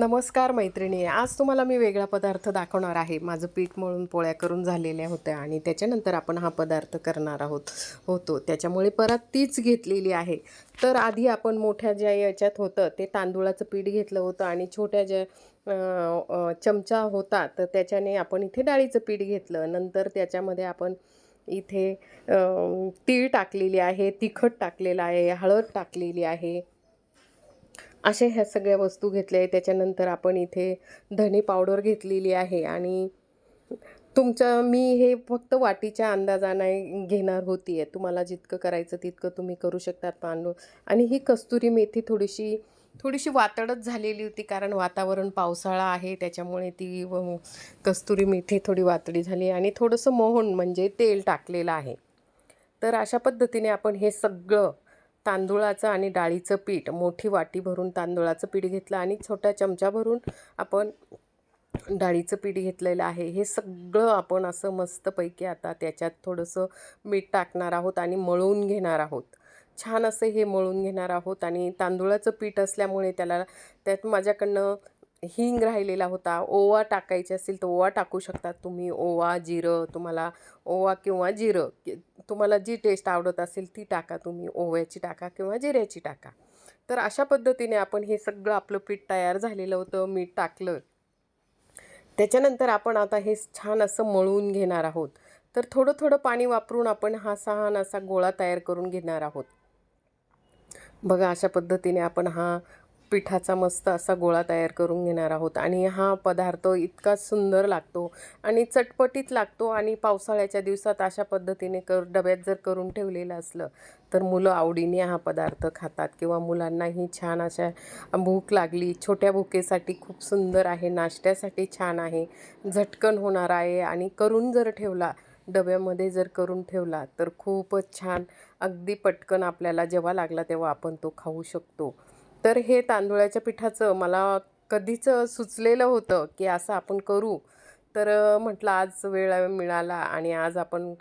नमस्कार मैत्रिणी आज तुम्हाला मी वेगळा पदार्थ दाखवणार आहे. माझं पीठ मळून पोळ्या करून झालेल्या होत्या आणि त्याच्यानंतर आपण हा पदार्थ करणार आहोत होतो. त्याच्यामुळे परत तीच घेतलेली आहे. तर आधी आपण मोठ्या ज्या याच्यात होतं ते तांदूळाचं पीठ घेतलं होतं आणि छोट्या ज्या चमचा होता तर त्याच्याने आपण इथे डाळीचं पीठ घेतलं. नंतर त्याच्यामध्ये आपण इथे तीळ टाकलेली आहे तिखट टाकलेलं आहे हळद टाकलेली आहे अशा ह्या सगळ्या वस्तू घेतल्या आहे त्याच्यानंतर आपण इथे धने पावडर घेतलेली आहे आणि तुमचं मी हे फक्त वाटीच्या अंदाजाने घेणार होती आहे. तुम्हाला जितकं करायचं तितकं तुम्ही करू शकतात तांदूळ. आणि ही कस्तुरी मेथी थोडीशी थोडीशी वातडच झालेली होती कारण वातावरण पावसाळा आहे. त्याच्यामुळे ती कस्तुरी मेथी थोडी वातडी झाली आणि थोडंसं मोहन म्हणजे तेल टाकलेलं आहे. तर अशा पद्धतीने आपण हे सगळं तांदूळाचं आणि डाळीचं पीठ. मोठी वाटी भरून तांदूळाचं पीठ घेतलं आणि छोट्या चमचा भरून आपण डाळीचं पीठ घेतलेलं आहे. हे सगळं आपण असं मस्तपैकी आता त्याच्यात थोडंसं मीठ टाकणार आहोत आणि मळून घेणार आहोत. छान असं हे मळून घेणार आहोत आणि तांदूळाचं पीठ असल्यामुळे त्याला त्यात माझ्याकडनं हिंग राहिलेला होता. ओवा टाकायचे असेल तर ओवा टाकू शकतात तुम्ही. ओवा जिरं तुम्हाला ओवा किंवा जिरं. तुम्हाला जी टेस्ट आवडत असेल ती टाका तुम्ही. ओव्याची टाका किंवा जिऱ्याची टाका. तर अशा पद्धतीने आपण हे सगळं आपलं पीठ तयार झालेलं होतं. मीठ टाकलं. त्याच्यानंतर आपण आता हे छान असं मळून घेणार आहोत. तर थोडं थोडं पाणी वापरून आपण हा सहान असा गोळा तयार करून घेणार आहोत. बघा अशा पद्धतीने आपण हा पिठाचा मस्त असा गोळा तयार करून घेणार आहोत. आणि हा पदार्थ इतका सुंदर लागतो आणि चटपटीत लागतो आणि पावसाळ्याच्या दिवसात अशा पद्धतीने कर डब्यात जर करून ठेवलेलं असलं तर मुलं आवडीने हा पदार्थ खातात किंवा मुलांनाही छान अशा भूक लागली छोट्या भुकेसाठी खूप सुंदर आहे नाश्त्यासाठी छान आहे झटकन होणार आहे आणि करून जर ठेवला डब्यामध्ये जर करून ठेवला तर खूपच छान अगदी पटकन आपल्याला जेव्हा लागला तेव्हा आपण तो खाऊ शकतो. तर हे तांदुळाच्या पिठाचं मला कधीच सुचलेलं होतं की असं आपण करू. तर म्हटलं आज वेळ मिळाला आणि आज आपण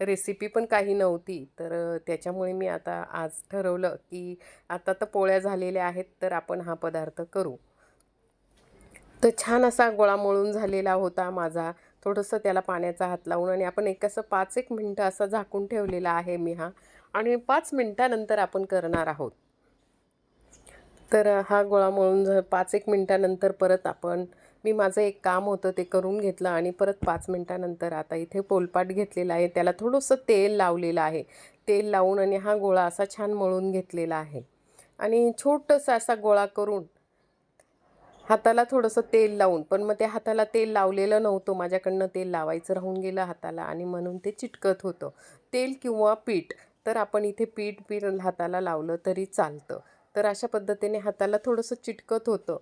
रेसिपी पण काही नव्हती. तर त्याच्यामुळे मी आता आज ठरवलं की आता तर पोळ्या झालेल्या आहेत तर आपण हा पदार्थ करू. तर छान असा गोळा मळून झालेला होता माझा. थोडंसं त्याला पाण्याचा हात लावून आणि आपण एक असं पाच एक मिनटं असा झाकून ठेवलेला आहे मी हा. आणि पाच मिनटानंतर आपण करणार आहोत. तर हा गोळा मळून पाच एक मिनटानंतर परत आपण मी माझं एक काम होतं ते करून घेतलं आणि परत पाच मिनटानंतर आता इथे पोलपाट घेतलेला आहे. त्याला थोडंसं तेल लावलेलं आहे. तेल लावून आणि हा गोळा असा छान मळून घेतलेला आहे. आणि छोटंसं असा गोळा करून हाताला थोडंसं तेल लावून पण मग त्या हाताला तेल लावलेलं नव्हतं. माझ्याकडनं तेल लावायचं राहून गेलं हाताला आणि म्हणून ते चिटकत होतं. तेल किंवा पीठ तर आपण इथे पीठ पीठ हाताला लावलं तरी चालतं. तर अशा पद्धतीने हाताला थोडंसं चिटकत होतं.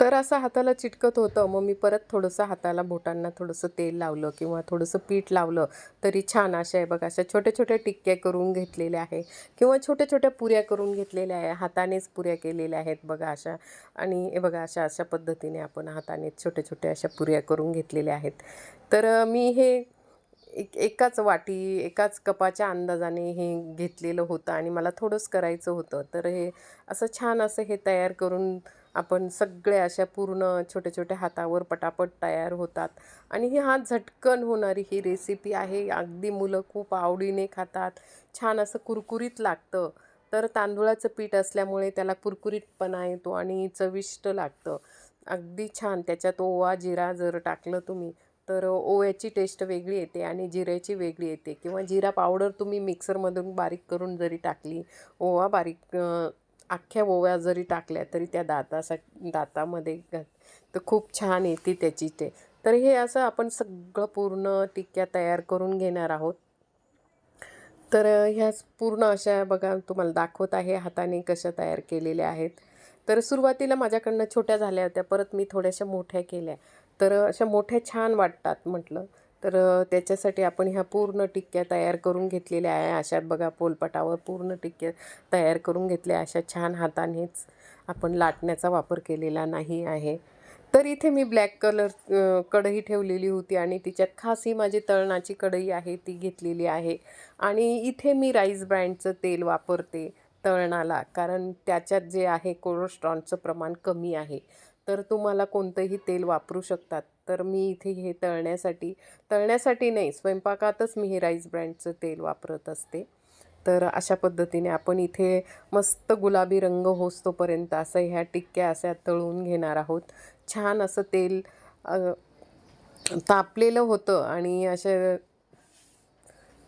तर असं हाताला चिटकत होतं. मग मी परत थोडंसं हाताला बोटांना थोडंसं तेल लावलं किंवा थोडंसं पीठ लावलं तरी छान अशा आहे बघा अशा छोट्या छोट्या टिक्क्या करून घेतलेल्या आहे किंवा छोट्या छोट्या पुऱ्या करून घेतलेल्या आहे. हातानेच पुऱ्या केलेल्या आहेत बघा अशा. आणि हे बघा अशा अशा पद्धतीने आपण हाताने छोट्या छोट्या अशा पुऱ्या करून घेतलेल्या आहेत. तर मी हे एक एकाच वाटी एकाच कपाच्या अंदाजाने हे घेतलेलं होतं आणि मला थोडंच करायचं होतं. तर हे असं छान असं हे तयार करून आपण सगळ्या अशा पूर्ण छोट्या छोट्या हातावर पटापट तयार होतात. आणि ही हा झटकन होणारी ही रेसिपी आहे. अगदी मुलं खूप आवडीने खातात. छान असं कुरकुरीत लागतं. तर तांदूळाचं पीठ असल्यामुळे त्याला कुरकुरीतपणा येतो आणि चविष्ट लागतं. अगदी छान. त्याच्यात ओवा जिरा जर टाकलं तुम्ही तर ओव्याची टेस्ट वेगळी येते आणि जिऱ्याची वेगळी येते. किंवा जिरा पावडर तुम्ही मिक्सरमधून बारीक करून जरी टाकली ओवा बारीक अख्ख्या ओव्या जरी टाकल्या तरी त्या दातासा दातामध्ये तर खूप छान येते त्याची ते. तर हे असं आपण सगळं पूर्ण टिक्क्या तयार करून घेणार आहोत. तर ह्या पूर्ण अशा बघा तुम्हाला दाखवत आहे हाताने कशा तयार केलेल्या आहेत. तर सुरुवातीला माझ्याकडनं छोट्या झाल्या होत्या परत मी थोड्याशा मोठ्या केल्या. तर अशा मोठ्या छान वाटतात म्हटलं. तर त्याच्यासाठी आपण ह्या पूर्ण टिक्क्या तयार करून घेतलेल्या आहे. अशा बघा पोलपटावर पूर्ण टिक्क्या तयार करून घेतल्या अशा छान हातानेच आपण लाटण्याचा वापर केलेला नाही आहे. तर इथे मी ब्लॅक कलर कढई ठेवलेली होती आणि तिच्यात खास ही माझी तळणाची कढई आहे ती घेतलेली आहे. आणि इथे मी राईस ब्रँडचं तेल वापरते तळणाला कारण त्याच्यात जे आहे कोलेस्ट्रॉलचं प्रमाण कमी आहे. तर तुम्हाला कोणतंही तेल वापरू शकतात. तर मी इथे हे तळण्यासाठी तळण्यासाठी नाही स्वयंपाकातच मी हे राईस ब्रँडचं तेल वापरत असते. तर अशा पद्धतीने आपण इथे मस्त गुलाबी रंग होसतोपर्यंत असं ह्या टिक्क्या अशा तळून घेणार आहोत. छान असं तेल तापलेलं होतं आणि अशा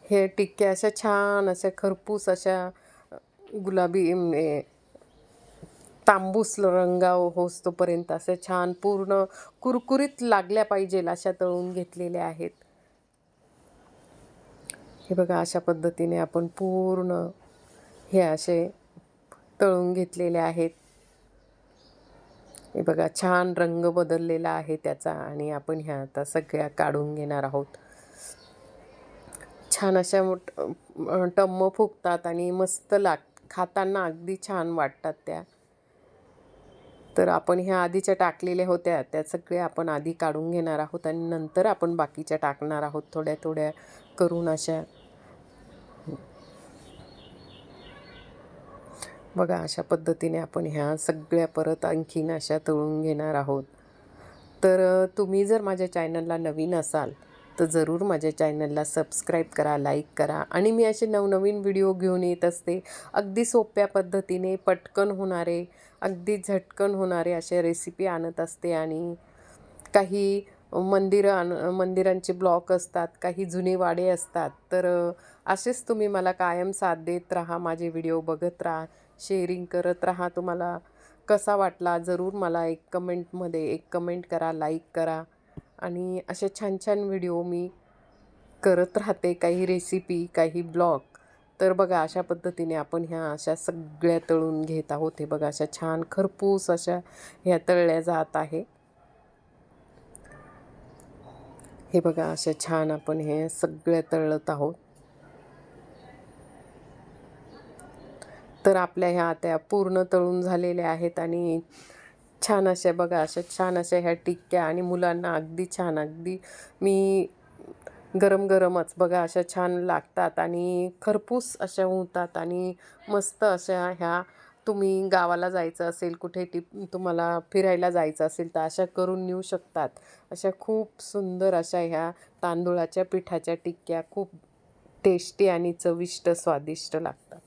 हे टिक्क्या अशा छान अशा खरपूस अशा गुलाबी तांबूस रंगा होस्तोपर्यंत असं छान पूर्ण कुरकुरीत लागल्या पाहिजेल अशा तळून घेतलेल्या आहेत. हे बघा अशा पद्धतीने आपण पूर्ण हे असे तळून घेतलेले आहेत. हे बघा छान रंग बदललेला आहे त्याचा आणि आपण ह्या आता सगळ्या काढून घेणार आहोत. छान अशा मोठ- टम्म फुगतात आणि मस्त लाग खाताना अगदी छान वाटतात त्या. तर आपण ह्या आधीच्या टाकलेल्या होत्या. त्या सगळ्या आपण आधी काढून घेणार आहोत आणि नंतर आपण बाकीच्या टाकणार आहोत थोड्या थोड्या करून अशा. बघा अशा पद्धतीने आपण ह्या सगळ्या परत आणखीन अशा तळून घेणार आहोत. तर तुम्ही जर माझ्या चॅनलला नवीन असाल तर जरूर माझ्या चॅनलला सबस्क्राईब करा लाईक करा आणि मी असे नवनवीन व्हिडिओ घेऊन येत असते. अगदी सोप्या पद्धतीने पटकन होणारे अगदी झटकन होणारे असे रेसिपी आणत असते आणि काही मंदिरं आण मंदिरांचे ब्लॉक असतात काही जुने वाडे असतात. तर असेच तुम्ही मला कायम साथ देत राहा माझे व्हिडिओ बघत राहा शेअरिंग करत राहा. तुम्हाला कसा वाटला जरूर मला एक कमेंटमध्ये एक कमेंट करा लाईक करा. आणि असे छान छान व्हिडिओ मी करत राहते काही रेसिपी काही ब्लॉग तर बघा अशा पद्धतीने आपण ह्या अशा सगळ्या तळून घेत आहोत. हे बघा अशा छान खरपूस अशा ह्या तळल्या जात आहे. हे बघा अशा छान आपण हे सगळ्या तळत आहोत. तर आपल्या ह्या आता पूर्ण तळून झालेल्या आहेत आणि छान अशा बघा अशा छान अशा ह्या टिक्क्या आणि मुलांना अगदी छान अगदी मी गरम गरमच बघा अशा छान लागतात आणि खरपूस अशा होतात आणि मस्त अशा ह्या तुम्ही गावाला जायचं असेल कुठे टिप तुम्हाला फिरायला जायचं असेल तर अशा करून नेऊ शकतात. अशा खूप सुंदर अशा ह्या तांदूळाच्या पिठाच्या टिक्क्या खूप टेस्टी आणि चविष्ट स्वादिष्ट लागतात.